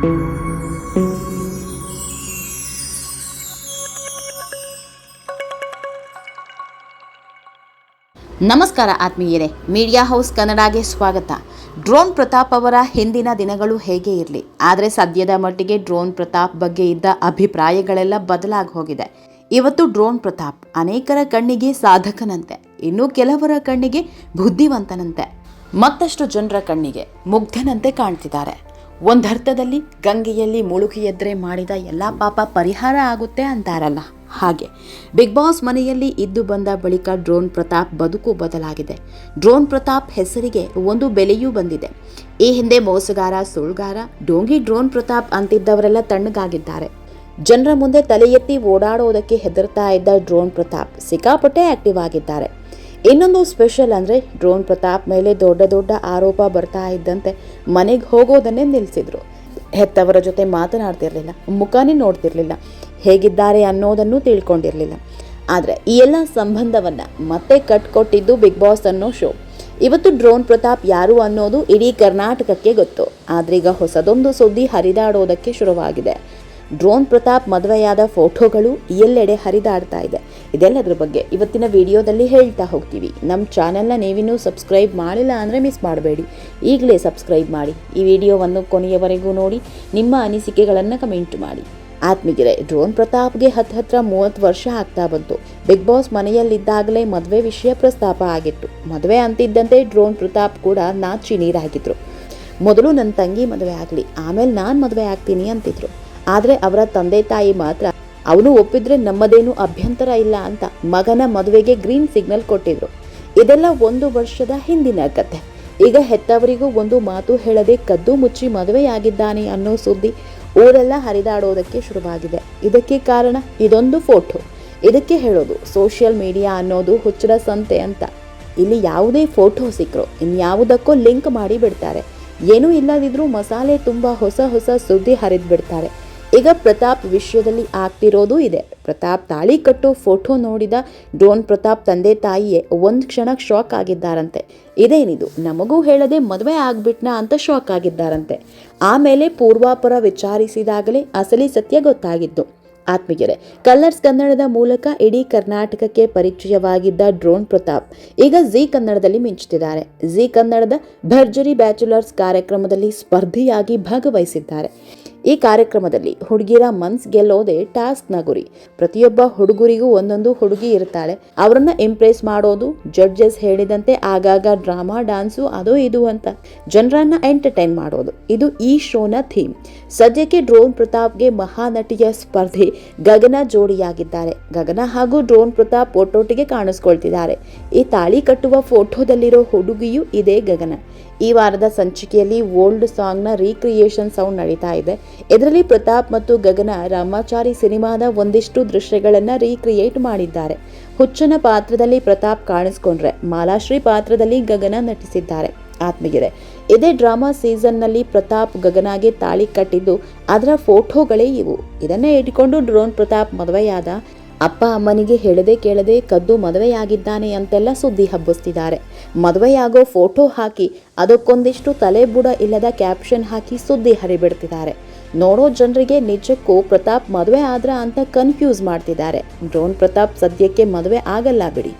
ನಮಸ್ಕಾರ ಆತ್ಮೀಯರೇ, media house ಕನ್ನಡಗೆ ಸ್ವಾಗತ. ಡ್ರೋನ್ ಪ್ರತಾಪ್ ಅವರ ಹಿಂದಿನ ದಿನಗಳು ಹೇಗೆ ಇರಲಿ, ಆದರೆ ಸದ್ಯದ ಮಟ್ಟಿಗೆ ಡ್ರೋನ್ ಪ್ರತಾಪ್ ಬಗ್ಗೆ ಇದ್ದ ಅಭಿಪ್ರಾಯಗಳೆಲ್ಲ ಬದಲಾಗಿ ಹೋಗಿದೆ. ಇವತ್ತು ಡ್ರೋನ್ ಪ್ರತಾಪ್ ಅನೇಕರ ಕಣ್ಣಿಗೆ ಸಾಧಕನಂತೆ, ಇನ್ನು ಕೆಲವರ ಕಣ್ಣಿಗೆ ಬುದ್ಧಿವಂತನಂತೆ, ಮತ್ತಷ್ಟು ಜನರ ಕಣ್ಣಿಗೆ ಮುಗ್ಧನಂತೆ ಕಾಣ್ತಿದ್ದಾರೆ. ಒಂದರ್ಥದಲ್ಲಿ ಗಂಗೆಯಲ್ಲಿ ಮುಳುಗಿ ಎದ್ರೆ ಮಾಡಿದ ಎಲ್ಲ ಪಾಪ ಪರಿಹಾರ ಆಗುತ್ತೆ ಅಂತಾರಲ್ಲ. ಹಾಗೆ, ಬಿಗ್ ಬಾಸ್ ಮನೆಯಲ್ಲಿ ಇದ್ದು ಬಂದ ಬಳಿಕ ಡ್ರೋನ್ ಪ್ರತಾಪ್ ಬದುಕು ಬದಲಾಗಿದೆ. ಡ್ರೋನ್ ಪ್ರತಾಪ್ ಹೆಸರಿಗೆ ಒಂದು ಬೆಲೆಯೂ ಬಂದಿದೆ. ಈ ಹಿಂದೆ ಮೋಸಗಾರ, ಸುಳ್ಗಾರ, ಡೋಂಗಿ ಡ್ರೋನ್ ಪ್ರತಾಪ್ ಅಂತಿದ್ದವರೆಲ್ಲ ತಣ್ಣಗಾಗಿದ್ದಾರೆ. ಜನರ ಮುಂದೆ ತಲೆ ಎತ್ತಿ ಓಡಾಡೋದಕ್ಕೆ ಹೆದರ್ತಾ ಇದ್ದ ಡ್ರೋನ್ ಪ್ರತಾಪ್ ಸಿಕ್ಕಾಪಟ್ಟೆ ಆಕ್ಟಿವ್ ಆಗಿದ್ದಾರೆ. ಇನ್ನೊಂದು ಸ್ಪೆಷಲ್ ಅಂದರೆ ಡ್ರೋನ್ ಪ್ರತಾಪ್ ಮೇಲೆ ದೊಡ್ಡ ದೊಡ್ಡ ಆರೋಪ ಬರ್ತಾ ಇದ್ದಂತೆ ಮನೆಗೆ ಹೋಗೋದನ್ನೇ ನಿಲ್ಲಿಸಿದ್ರು ಹೆತ್ತವರ ಜೊತೆ ಮಾತನಾಡ್ತಿರಲಿಲ್ಲ, ಮುಖಾನೇ ನೋಡ್ತಿರಲಿಲ್ಲ, ಹೇಗಿದ್ದಾರೆ ಅನ್ನೋದನ್ನು ತಿಳ್ಕೊಂಡಿರಲಿಲ್ಲ. ಆದರೆ ಈ ಎಲ್ಲ ಸಂಬಂಧವನ್ನು ಮತ್ತೆ ಕಟ್ಕೊಟ್ಟಿದ್ದು ಬಿಗ್ ಬಾಸ್ ಅನ್ನೋ ಶೋ ಇವತ್ತು ಡ್ರೋನ್ ಪ್ರತಾಪ್ ಯಾರು ಅನ್ನೋದು ಇಡೀ ಕರ್ನಾಟಕಕ್ಕೆ ಗೊತ್ತು. ಆದ್ರೀಗ ಹೊಸದೊಂದು ಸುದ್ದಿ ಹರಿದಾಡೋದಕ್ಕೆ ಶುರುವಾಗಿದೆ. ಡ್ರೋನ್ ಪ್ರತಾಪ್ ಮದುವೆಯಾದ ಫೋಟೋಗಳು ಎಲ್ಲೆಡೆ ಹರಿದಾಡ್ತಾ ಇದೆ. ಇದೆಲ್ಲದರ ಬಗ್ಗೆ ಇವತ್ತಿನ ವಿಡಿಯೋದಲ್ಲಿ ಹೇಳ್ತಾ ಹೋಗ್ತೀವಿ. ನಮ್ಮ ಚಾನೆಲ್ನ ನೀವಿನ್ನೂ ಸಬ್ಸ್ಕ್ರೈಬ್ ಮಾಡಿಲ್ಲ ಅಂದರೆ ಮಿಸ್ ಮಾಡಬೇಡಿ. ಈಗಲೇ ಸಬ್ಸ್ಕ್ರೈಬ್ ಮಾಡಿ. ಈ ವಿಡಿಯೋವನ್ನು ಕೊನೆಯವರೆಗೂ ನೋಡಿ. ನಿಮ್ಮ ಅನಿಸಿಕೆಗಳನ್ನು ಕಮೆಂಟ್ ಮಾಡಿ. ಆತ್ಮೀಗೆರೆ ಡ್ರೋನ್ ಪ್ರತಾಪ್ಗೆ ಹತ್ತು ಹತ್ರ ಮೂವತ್ತು ವರ್ಷ ಆಗ್ತಾ ಬಂತು. ಬಿಗ್ ಬಾಸ್ ಮನೆಯಲ್ಲಿದ್ದಾಗಲೇ ಮದುವೆ ವಿಷಯ ಪ್ರಸ್ತಾಪ ಆಗಿತ್ತು. ಮದುವೆ ಅಂತಿದ್ದಂತೆ ಡ್ರೋನ್ ಪ್ರತಾಪ್ ಕೂಡ ನಾಚಿ ನೀರಾಗಿದ್ದರು ಮೊದಲು ನನ್ನ ತಂಗಿ ಮದುವೆ ಆಗಲಿ, ಆಮೇಲೆ ನಾನು ಮದುವೆ ಆಗ್ತೀನಿ ಅಂತಿದ್ರು. ಆದರೆ ಅವರ ತಂದೆ ತಾಯಿ ಮಾತ್ರ, ಅವನು ಒಪ್ಪಿದ್ರೆ ನಮ್ಮದೇನು ಅಭ್ಯಂತರ ಇಲ್ಲ ಅಂತ ಮಗನ ಮದುವೆಗೆ ಗ್ರೀನ್ ಸಿಗ್ನಲ್ ಕೊಟ್ಟಿದ್ರು. ಇದೆಲ್ಲ ಒಂದು ವರ್ಷದ ಹಿಂದಿನ ಕತೆ. ಈಗ ಹೆತ್ತವರಿಗೂ ಒಂದು ಮಾತು ಹೇಳದೆ ಕದ್ದು ಮುಚ್ಚಿ ಮದುವೆಯಾಗಿದ್ದಾನೆ ಅನ್ನೋ ಸುದ್ದಿ ಊರೆಲ್ಲ ಹರಿದಾಡೋದಕ್ಕೆ ಶುರುವಾಗಿದೆ. ಇದಕ್ಕೆ ಕಾರಣ ಇದೊಂದು ಫೋಟೋ ಇದಕ್ಕೆ ಹೇಳೋದು ಸೋಷಿಯಲ್ ಮೀಡಿಯಾ ಅನ್ನೋದು ಹುಚ್ಚರ ಸಂತೆ ಅಂತ. ಇಲ್ಲಿ ಯಾವುದೇ ಫೋಟೋ ಸಿಕ್ಕರು ಇನ್ಯಾವುದಕ್ಕೂ ಲಿಂಕ್ ಮಾಡಿ ಬಿಡ್ತಾರೆ ಏನೂ ಇಲ್ಲದಿದ್ರೂ ಮಸಾಲೆ ತುಂಬ ಹೊಸ ಹೊಸ ಸುದ್ದಿ ಹರಿದು ಬಿಡ್ತಾರೆ ಈಗ ಪ್ರತಾಪ್ ವಿಷಯದಲ್ಲಿ ಆಗ್ತಿರೋದು ಇದೆ. ಪ್ರತಾಪ್ ತಾಳಿ ಕಟ್ಟೋ ಫೋಟೋ ನೋಡಿದ ಡ್ರೋನ್ ಪ್ರತಾಪ್ ತಂದೆ ತಾಯಿಯೇ ಒಂದು ಕ್ಷಣಕ್ಕೆ ಶಾಕ್ ಆಗಿದ್ದಾರಂತೆ. ಇದೇನಿದು? ನಮಗೂ ಹೇಳದೆ ಮದುವೆ ಆಗ್ಬಿಟ್ನಾ ಅಂತ ಶಾಕ್ ಆಗಿದ್ದಾರಂತೆ. ಆಮೇಲೆ ಪೂರ್ವಾಪರ ವಿಚಾರಿಸಿದಾಗಲೇ ಅಸಲಿ ಸತ್ಯ ಗೊತ್ತಾಗಿದ್ದು ಆತ್ಮೀಯರೇ ಕಲರ್ಸ್ ಕನ್ನಡದ ಮೂಲಕ ಇಡೀ ಕರ್ನಾಟಕಕ್ಕೆ ಪರಿಚಯವಾಗಿದ್ದ ಡ್ರೋನ್ ಪ್ರತಾಪ್ ಈಗ ಜಿ ಕನ್ನಡದಲ್ಲಿ ಮಿಂಚುತ್ತಿದ್ದಾರೆ ಜಿ ಕನ್ನಡದ ಭರ್ಜರಿ ಬ್ಯಾಚುಲರ್ಸ್ ಕಾರ್ಯಕ್ರಮದಲ್ಲಿ ಸ್ಪರ್ಧಿಯಾಗಿ ಭಾಗವಹಿಸಿದ್ದಾರೆ. ಈ ಕಾರ್ಯಕ್ರಮದಲ್ಲಿ ಹುಡುಗಿರ ಮನ್ಸ್ ಗೆಲ್ಲೋದೆ ಟಾಸ್ಕ್ನ ಗುರಿ. ಪ್ರತಿಯೊಬ್ಬ ಹುಡುಗರಿಗೂ ಒಂದೊಂದು ಹುಡುಗಿ ಇರ್ತಾಳೆ. ಅವರನ್ನ ಇಂಪ್ರೆಸ್ ಮಾಡೋದು ಜಡ್ಜಸ್ ಹೇಳಿದಂತೆ ಆಗಾಗ ಡ್ರಾಮಾ ಡಾನ್ಸು ಅದು ಇದು ಅಂತ. ಜನರನ್ನ ಎಂಟರ್ಟೈನ್ ಮಾಡೋದು. ಇದು ಈ ಶೋನ ಥೀಮ್ ಸದ್ಯಕ್ಕೆ ಡ್ರೋನ್ ಪ್ರತಾಪ್ಗೆ ಮಹಾನಟಿಯ ಸ್ಪರ್ಧೆ. ಗಗನ ಜೋಡಿಯಾಗಿದ್ದಾರೆ. ಗಗನ ಹಾಗೂ ಡ್ರೋನ್ ಪ್ರತಾಪ್ ಫೋಟೋಟಿಗೆ ಕಾಣಿಸ್ಕೊಳ್ತಿದ್ದಾರೆ. ಈ ತಾಳಿ ಕಟ್ಟುವ ಫೋಟೋದಲ್ಲಿರೋ ಹುಡುಗಿಯು ಇದೇ ಗಗನ. ಈ ವಾರದ ಸಂಚಿಕೆಯಲ್ಲಿ ಓಲ್ಡ್ ಸಾಂಗ್ನ ರೀಕ್ರಿಯೇಷನ್ ಸೌಂಡ್ ನಡೀತಾ ಇದೆ. ಇದರಲ್ಲಿ ಪ್ರತಾಪ್ ಮತ್ತು ಗಗನ ರಾಮಾಚಾರಿ ಸಿನಿಮಾದ ಒಂದಿಷ್ಟು ದೃಶ್ಯಗಳನ್ನು ರೀಕ್ರಿಯೇಟ್ ಮಾಡಿದ್ದಾರೆ. ಹುಚ್ಚನ ಪಾತ್ರದಲ್ಲಿ ಪ್ರತಾಪ್ ಕಾಣಿಸ್ಕೊಂಡ್ರೆ, ಮಾಲಾಶ್ರೀ ಪಾತ್ರದಲ್ಲಿ ಗಗನ ನಟಿಸಿದ್ದಾರೆ. ಆತ್ಮೀಯರೇ, ಇದೇ ಡ್ರಾಮಾ ಸೀಸನ್ನಲ್ಲಿ ಪ್ರತಾಪ್ ಗಗನಾಗೆ ತಾಳಿ ಕಟ್ಟಿದ್ದು, ಅದರ ಫೋಟೋಗಳೇ ಇವು. ಇದನ್ನೇ ಇಟ್ಕೊಂಡು ಡ್ರೋನ್ ಪ್ರತಾಪ್ ಮದುವೆಯಾದ ಅಪ್ಪ ಅಮ್ಮನಿಗೆ ಹೇಳದೆ ಕೇಳದೆ ಕದ್ದು ಮದುವೆಯಾಗಿದ್ದಾನೆ ಅಂತೆಲ್ಲ ಸುದ್ದಿ ಹಬ್ಬಿಸ್ತಿದ್ದಾರೆ. ಮದುವೆಯಾಗೋ ಫೋಟೋ ಹಾಕಿ ಅದಕ್ಕೊಂದಿಷ್ಟು ತಲೆ ಬುಡ ಇಲ್ಲದ ಕ್ಯಾಪ್ಷನ್ ಹಾಕಿ ಸುದ್ದಿ ಹರಿಬಿಡ್ತಿದ್ದಾರೆ. ನೋಡೋ ಜನರಿಗೆ ನಿಜಕ್ಕೂ ಪ್ರತಾಪ್ ಮದುವೆ ಆದ್ರ ಅಂತ ಕನ್ಫ್ಯೂಸ್ ಮಾಡ್ತಿದ್ದಾರೆ. ಡ್ರೋನ್ ಪ್ರತಾಪ್ ಸದ್ಯಕ್ಕೆ ಮದುವೆ ಆಗಲ್ಲ ಬಿಡಿ.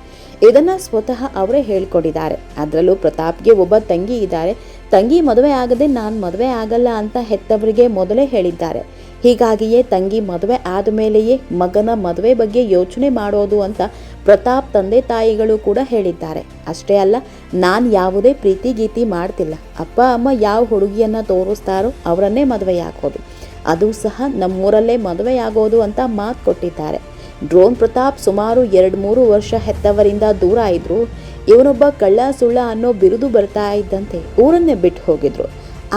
ಇದನ್ನ ಸ್ವತಃ ಅವರೇ ಹೇಳ್ಕೊಂಡಿದ್ದಾರೆ. ಅದರಲ್ಲೂ ಪ್ರತಾಪ್ಗೆ ಒಬ್ಬ ತಂಗಿ ಇದ್ದಾರೆ. ತಂಗಿ ಮದುವೆ ಆಗದೆ ನಾನು ಮದುವೆ ಆಗಲ್ಲ ಅಂತ ಹೆತ್ತವರಿಗೆ ಮೊದಲೇ ಹೇಳಿದ್ದಾರೆ. ಹೀಗಾಗಿಯೇ ತಂಗಿ ಮದುವೆ ಆದ ಮೇಲೆಯೇ ಮಗನ ಮದುವೆ ಬಗ್ಗೆ ಯೋಚನೆ ಮಾಡೋದು ಅಂತ ಪ್ರತಾಪ್ ತಂದೆ ತಾಯಿಗಳು ಕೂಡ ಹೇಳಿದ್ದಾರೆ. ಅಷ್ಟೇ ಅಲ್ಲ, ನಾನು ಯಾವುದೇ ಪ್ರೀತಿ ಗೀತಿ ಮಾಡ್ತಿಲ್ಲ. ಅಪ್ಪ, ಅಮ್ಮ ಯಾವ ಹುಡುಗಿಯನ್ನು ತೋರಿಸ್ತಾರೋ ಅವರನ್ನೇ ಮದುವೆಯಾಗೋದು. ಅದು ಸಹ ನಮ್ಮೂರಲ್ಲೇ ಮದುವೆಯಾಗೋದು ಅಂತ ಮಾತು ಕೊಟ್ಟಿದ್ದಾರೆ. ಡ್ರೋನ್ ಪ್ರತಾಪ್ ಸುಮಾರು ಎರಡು ಮೂರು ವರ್ಷ ಹೆತ್ತವರಿಂದ ದೂರ ಇದ್ರು. ಇವನೊಬ್ಬ ಕಳ್ಳ ಸುಳ್ಳ ಅನ್ನೋ ಬಿರುದು ಬರ್ತಾ ಇದ್ದಂತೆ ಊರನ್ನೇ ಬಿಟ್ಟು ಹೋಗಿದ್ರು.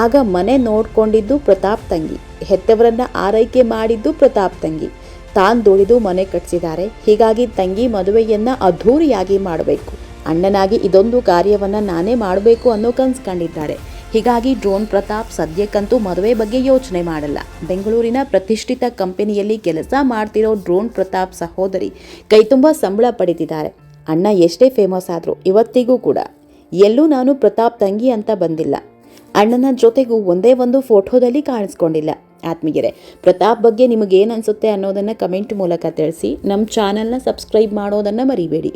ಆಗ ಮನೆ ನೋಡ್ಕೊಂಡಿದ್ದು ಪ್ರತಾಪ್ ತಂಗಿ. ಹೆತ್ತವರನ್ನ ಆರೈಕೆ ಮಾಡಿದ್ದು ಪ್ರತಾಪ್ ತಂಗಿ. ತಾನು ದುಡಿದು ಮನೆ ಕಟ್ಟಿಸಿದ್ದಾರೆ ಹೀಗಾಗಿ ತಂಗಿ ಮದುವೆಯನ್ನ ಅದ್ಧೂರಿಯಾಗಿ ಮಾಡಬೇಕು. ಅಣ್ಣನಾಗಿ ಇದೊಂದು ಕಾರ್ಯವನ್ನ ನಾನೇ ಮಾಡಬೇಕು ಅನ್ನೋ ಕನ್ಸ್ಕೊಂಡಿದ್ದಾರೆ ಹೀಗಾಗಿ ಡ್ರೋನ್ ಪ್ರತಾಪ್ ಸದ್ಯಕ್ಕಂತೂ ಮದುವೆ ಬಗ್ಗೆ ಯೋಚನೆ ಮಾಡಲ್ಲ. ಬೆಂಗಳೂರಿನ ಪ್ರತಿಷ್ಠಿತ ಕಂಪನಿಯಲ್ಲಿ ಕೆಲಸ ಮಾಡ್ತಿರೋ ಡ್ರೋನ್ ಪ್ರತಾಪ್ ಸಹೋದರಿ ಕೈತುಂಬ ಸಂಬಳ ಪಡೆದಿದ್ದಾರೆ ಅಣ್ಣ ಎಷ್ಟೇ ಫೇಮಸ್ ಆದರೂ ಇವತ್ತಿಗೂ ಕೂಡ. ಎಲ್ಲೂ ನಾನು ಪ್ರತಾಪ್ ತಂಗಿ ಅಂತ ಬಂದಿಲ್ಲ. ಅಣ್ಣನ ಜೊತೆಗೂ ಒಂದೇ ಒಂದು ಫೋಟೋದಲ್ಲಿ ಕಾಣಿಸ್ಕೊಂಡಿಲ್ಲ. ಆತ್ಮೀಯರೇ ಪ್ರತಾಪ್ ಬಗ್ಗೆ ನಿಮಗೇನು ಅನಿಸುತ್ತೆ ಅನ್ನೋದನ್ನು ಕಮೆಂಟ್ ಮೂಲಕ ತಿಳಿಸಿ ನಮ್ಮ ಚಾನಲ್ನ ಸಬ್ಸ್ಕ್ರೈಬ್ ಮಾಡೋದನ್ನು ಮರಿಬೇಡಿ.